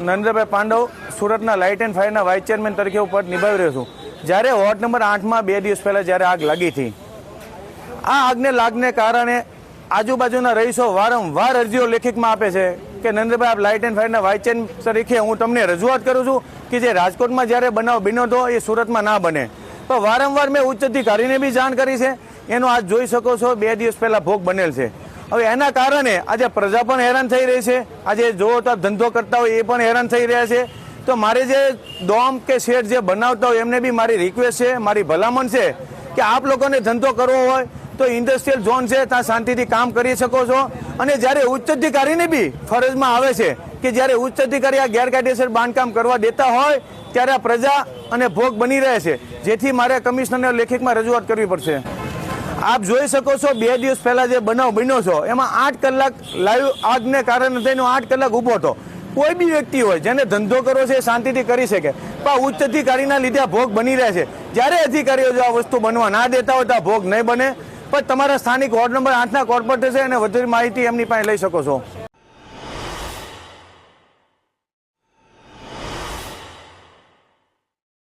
નરેન્દ્રભાઈ પાંડવ સુરતના light and ફાયરના vice chairman તરીકે હું પદ નિભાવી રહ્યો છું. જ્યારે વોર્ડ નંબર આઠમાં બે દિવસ પહેલાં જ્યારે આગ લાગી હતી. આ આગને લાગને કારણે આજુબાજુના રહીશો વારંવાર અરજીઓ લેખિતમાં આપે છે કે, નરેન્દ્રભાઈ, આપ લાઇટ એન્ડ ફાયરના વાઇસ ચેરમેન તરીકે હું તમને રજૂઆત કરું છું કે જે રાજકોટમાં જ્યારે બનાવ બન્યો હતો એ સુરતમાં ના બને. તો વારંવાર મેં ઉચ્ચ અધિકારીને બી જાણ કરી છે. એનો આજ જોઈ શકો છો, બે દિવસ પહેલાં ભોગ બનેલ છે. હવે એના કારણે આજે પ્રજા પણ હેરાન થઈ રહી છે. આજે જો તો ધંધો કરતા હોય એ પણ હેરાન થઈ રહ્યા છે. તો મારે જે ડોમ કે શેડ જે બનાવતા હોય એમને બી મારી રિક્વેસ્ટ છે, મારી ભલામણ છે કે આપ લોકોને ધંધો કરવો હોય તો ઇન્ડસ્ટ્રીયલ ઝોન છે, ત્યાં શાંતિથી કામ કરી શકો છો. અને જ્યારે ઉચ્ચ અધિકારીને બી ફરજમાં આવે છે કે જ્યારે ઉચ્ચ અધિકારી આ ગેરકાયદેસર બાંધકામ કરવા દેતા હોય, ત્યારે આ પ્રજા અને ભોગ બની રહે છે. જેથી મારે કમિશનરને લેખિતમાં રજૂઆત કરવી પડશે. આપ જોઈ શકો છો, બે દિવસ પહેલા જે બનાવ બન્યો છો, એમાં આઠ કલાક લાઈવ આગને કારણે થઈને આઠ કલાક ઊભો હતો. કોઈ બી વ્યક્તિ હોય, જેને ધંધો કરવો છે, એ શાંતિથી કરી શકે. પણ ઉચ્ચ અધિકારીના લીધે આ ભોગ બની રહે છે. જ્યારે અધિકારીઓ જો આ વસ્તુ બનવા ના દેતા હોય તો આ ભોગ નહીં બને. પણ તમારા સ્થાનિક વોર્ડ નંબર આઠના કોર્પોરેટર છે અને વધુ માહિતી એમની પાસે લઈ શકો છો.